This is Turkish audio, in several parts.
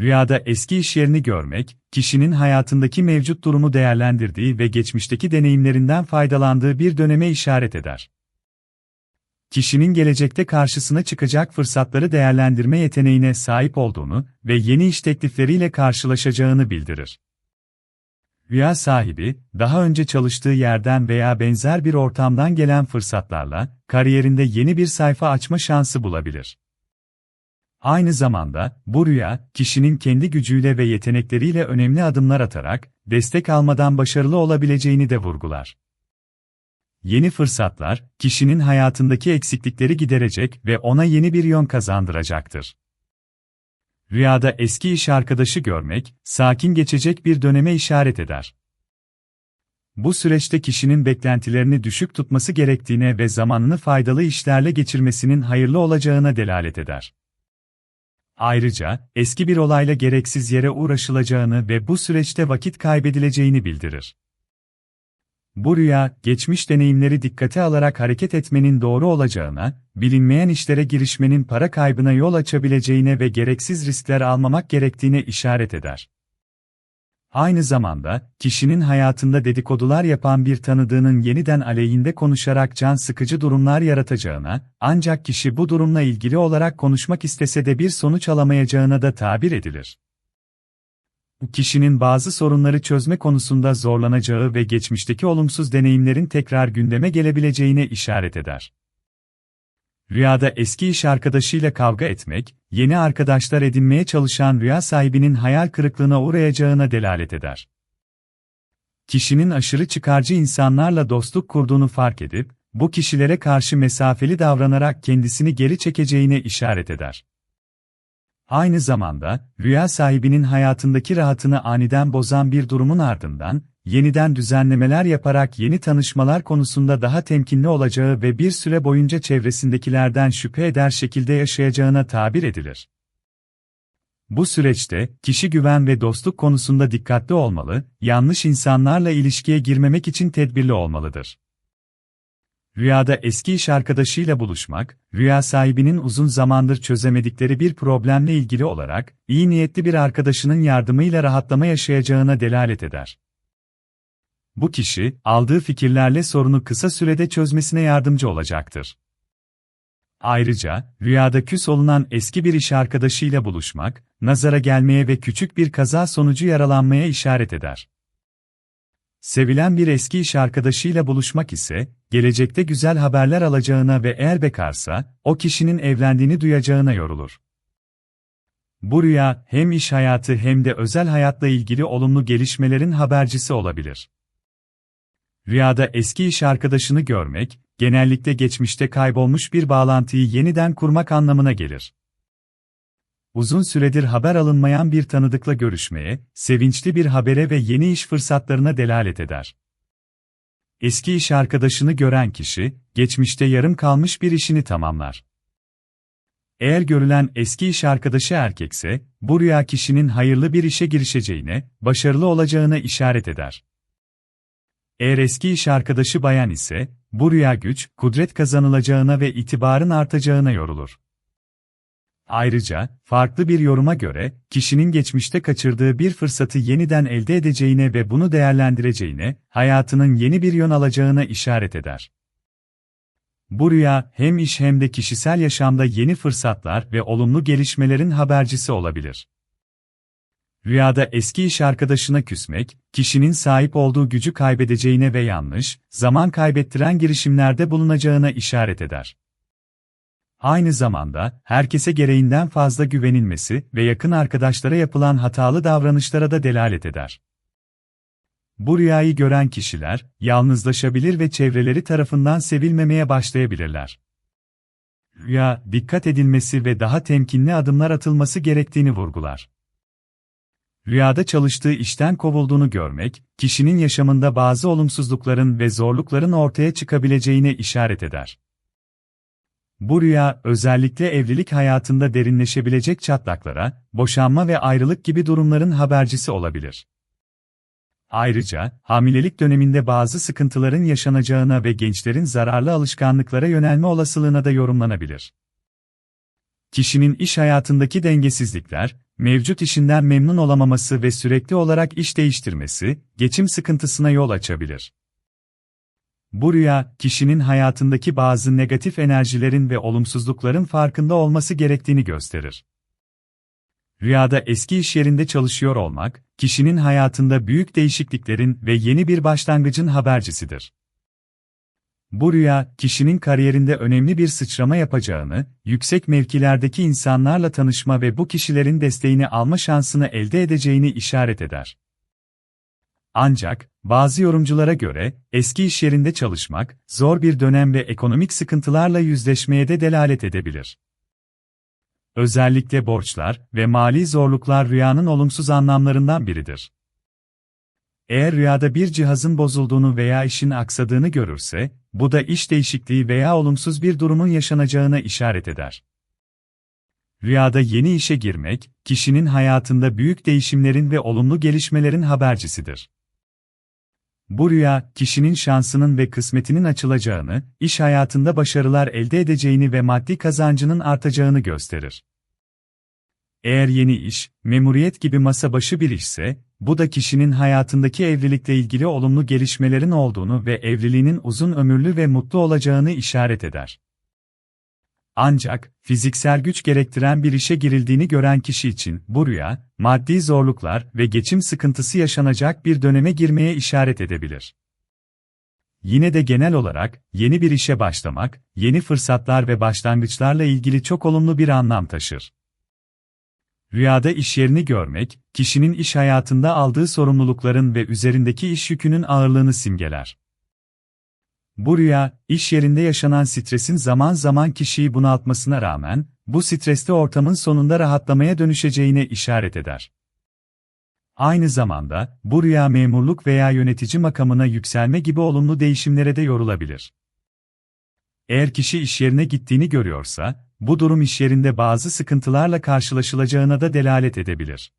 Rüyada eski iş yerini görmek, kişinin hayatındaki mevcut durumu değerlendirdiği ve geçmişteki deneyimlerinden faydalandığı bir döneme işaret eder. Kişinin gelecekte karşısına çıkacak fırsatları değerlendirme yeteneğine sahip olduğunu ve yeni iş teklifleriyle karşılaşacağını bildirir. Rüya sahibi, daha önce çalıştığı yerden veya benzer bir ortamdan gelen fırsatlarla, kariyerinde yeni bir sayfa açma şansı bulabilir. Aynı zamanda, bu rüya, kişinin kendi gücüyle ve yetenekleriyle önemli adımlar atarak, destek almadan başarılı olabileceğini de vurgular. Yeni fırsatlar, kişinin hayatındaki eksiklikleri giderecek ve ona yeni bir yön kazandıracaktır. Rüyada eski iş arkadaşı görmek, sakin geçecek bir döneme işaret eder. Bu süreçte kişinin beklentilerini düşük tutması gerektiğine ve zamanını faydalı işlerle geçirmesinin hayırlı olacağına delalet eder. Ayrıca, eski bir olayla gereksiz yere uğraşılacağını ve bu süreçte vakit kaybedileceğini bildirir. Bu rüya, geçmiş deneyimleri dikkate alarak hareket etmenin doğru olacağına, bilinmeyen işlere girişmenin para kaybına yol açabileceğine ve gereksiz riskler almamak gerektiğine işaret eder. Aynı zamanda, kişinin hayatında dedikodular yapan bir tanıdığının yeniden aleyhinde konuşarak can sıkıcı durumlar yaratacağına, ancak kişi bu durumla ilgili olarak konuşmak istese de bir sonuç alamayacağına da tabir edilir. Kişinin bazı sorunları çözme konusunda zorlanacağı ve geçmişteki olumsuz deneyimlerin tekrar gündeme gelebileceğine işaret eder. Rüyada eski iş arkadaşıyla kavga etmek, yeni arkadaşlar edinmeye çalışan rüya sahibinin hayal kırıklığına uğrayacağına delalet eder. Kişinin aşırı çıkarcı insanlarla dostluk kurduğunu fark edip, bu kişilere karşı mesafeli davranarak kendisini geri çekeceğine işaret eder. Aynı zamanda, rüya sahibinin hayatındaki rahatını aniden bozan bir durumun ardından, yeniden düzenlemeler yaparak yeni tanışmalar konusunda daha temkinli olacağı ve bir süre boyunca çevresindekilerden şüphe eder şekilde yaşayacağına tabir edilir. Bu süreçte, kişi güven ve dostluk konusunda dikkatli olmalı, yanlış insanlarla ilişkiye girmemek için tedbirli olmalıdır. Rüyada eski iş arkadaşıyla buluşmak, rüya sahibinin uzun zamandır çözemedikleri bir problemle ilgili olarak, iyi niyetli bir arkadaşının yardımıyla rahatlama yaşayacağına delalet eder. Bu kişi, aldığı fikirlerle sorunu kısa sürede çözmesine yardımcı olacaktır. Ayrıca, rüyada küs olunan eski bir iş arkadaşıyla buluşmak, nazara gelmeye ve küçük bir kaza sonucu yaralanmaya işaret eder. Sevilen bir eski iş arkadaşıyla buluşmak ise, gelecekte güzel haberler alacağına ve eğer bekarsa, o kişinin evlendiğini duyacağına yorulur. Bu rüya, hem iş hayatı hem de özel hayatla ilgili olumlu gelişmelerin habercisi olabilir. Rüyada eski iş arkadaşını görmek, genellikle geçmişte kaybolmuş bir bağlantıyı yeniden kurmak anlamına gelir. Uzun süredir haber alınmayan bir tanıdıkla görüşmeye, sevinçli bir habere ve yeni iş fırsatlarına delalet eder. Eski iş arkadaşını gören kişi, geçmişte yarım kalmış bir işini tamamlar. Eğer görülen eski iş arkadaşı erkekse, bu rüya kişinin hayırlı bir işe girişeceğine, başarılı olacağına işaret eder. Eğer eski iş arkadaşı bayan ise, bu rüya güç, kudret kazanılacağına ve itibarın artacağına yorulur. Ayrıca, farklı bir yoruma göre, kişinin geçmişte kaçırdığı bir fırsatı yeniden elde edeceğine ve bunu değerlendireceğine, hayatının yeni bir yön alacağına işaret eder. Bu rüya, hem iş hem de kişisel yaşamda yeni fırsatlar ve olumlu gelişmelerin habercisi olabilir. Rüyada eski iş arkadaşına küsmek, kişinin sahip olduğu gücü kaybedeceğine ve yanlış, zaman kaybettiren girişimlerde bulunacağına işaret eder. Aynı zamanda, herkese gereğinden fazla güvenilmesi ve yakın arkadaşlara yapılan hatalı davranışlara da delalet eder. Bu rüyayı gören kişiler, yalnızlaşabilir ve çevreleri tarafından sevilmemeye başlayabilirler. Rüya, dikkat edilmesi ve daha temkinli adımlar atılması gerektiğini vurgular. Rüyada çalıştığı işten kovulduğunu görmek, kişinin yaşamında bazı olumsuzlukların ve zorlukların ortaya çıkabileceğine işaret eder. Bu rüya, özellikle evlilik hayatında derinleşebilecek çatlaklara, boşanma ve ayrılık gibi durumların habercisi olabilir. Ayrıca, hamilelik döneminde bazı sıkıntıların yaşanacağına ve gençlerin zararlı alışkanlıklara yönelme olasılığına da yorumlanabilir. Kişinin iş hayatındaki dengesizlikler, mevcut işinden memnun olamaması ve sürekli olarak iş değiştirmesi, geçim sıkıntısına yol açabilir. Bu rüya, kişinin hayatındaki bazı negatif enerjilerin ve olumsuzlukların farkında olması gerektiğini gösterir. Rüyada eski iş yerinde çalışıyor olmak, kişinin hayatında büyük değişikliklerin ve yeni bir başlangıcın habercisidir. Bu rüya, kişinin kariyerinde önemli bir sıçrama yapacağını, yüksek mevkilerdeki insanlarla tanışma ve bu kişilerin desteğini alma şansını elde edeceğini işaret eder. Ancak, bazı yorumculara göre, eski iş yerinde çalışmak, zor bir dönem ve ekonomik sıkıntılarla yüzleşmeye de delalet edebilir. Özellikle borçlar ve mali zorluklar rüyanın olumsuz anlamlarından biridir. Eğer rüyada bir cihazın bozulduğunu veya işin aksadığını görürse, bu da iş değişikliği veya olumsuz bir durumun yaşanacağına işaret eder. Rüyada yeni işe girmek, kişinin hayatında büyük değişimlerin ve olumlu gelişmelerin habercisidir. Bu rüya, kişinin şansının ve kısmetinin açılacağını, iş hayatında başarılar elde edeceğini ve maddi kazancının artacağını gösterir. Eğer yeni iş, memuriyet gibi masa başı bir işse, bu da kişinin hayatındaki evlilikle ilgili olumlu gelişmelerin olduğunu ve evliliğinin uzun ömürlü ve mutlu olacağını işaret eder. Ancak, fiziksel güç gerektiren bir işe girildiğini gören kişi için bu rüya, maddi zorluklar ve geçim sıkıntısı yaşanacak bir döneme girmeye işaret edebilir. Yine de genel olarak, yeni bir işe başlamak, yeni fırsatlar ve başlangıçlarla ilgili çok olumlu bir anlam taşır. Rüyada iş yerini görmek, kişinin iş hayatında aldığı sorumlulukların ve üzerindeki iş yükünün ağırlığını simgeler. Bu rüya, iş yerinde yaşanan stresin zaman zaman kişiyi bunaltmasına rağmen, bu stresli ortamın sonunda rahatlamaya dönüşeceğine işaret eder. Aynı zamanda, bu rüya memurluk veya yönetici makamına yükselme gibi olumlu değişimlere de yorulabilir. Eğer kişi iş yerine gittiğini görüyorsa, bu durum iş yerinde bazı sıkıntılarla karşılaşılacağına da delalet edebilir.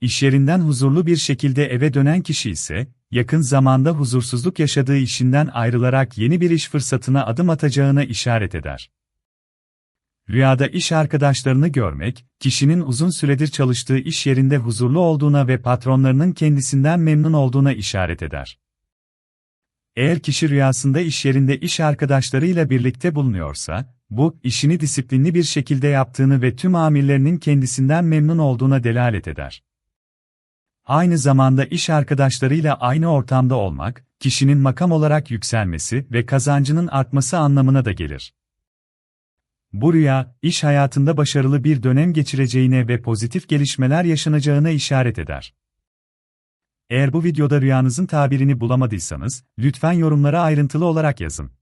İş yerinden huzurlu bir şekilde eve dönen kişi ise, yakın zamanda huzursuzluk yaşadığı işinden ayrılarak yeni bir iş fırsatına adım atacağına işaret eder. Rüyada iş arkadaşlarını görmek, kişinin uzun süredir çalıştığı iş yerinde huzurlu olduğuna ve patronlarının kendisinden memnun olduğuna işaret eder. Eğer kişi rüyasında iş yerinde iş arkadaşlarıyla birlikte bulunuyorsa, bu, işini disiplinli bir şekilde yaptığını ve tüm amirlerinin kendisinden memnun olduğuna delalet eder. Aynı zamanda iş arkadaşlarıyla aynı ortamda olmak, kişinin makam olarak yükselmesi ve kazancının artması anlamına da gelir. Bu rüya, iş hayatında başarılı bir dönem geçireceğine ve pozitif gelişmeler yaşanacağına işaret eder. Eğer bu videoda rüyanızın tabirini bulamadıysanız, lütfen yorumlara ayrıntılı olarak yazın.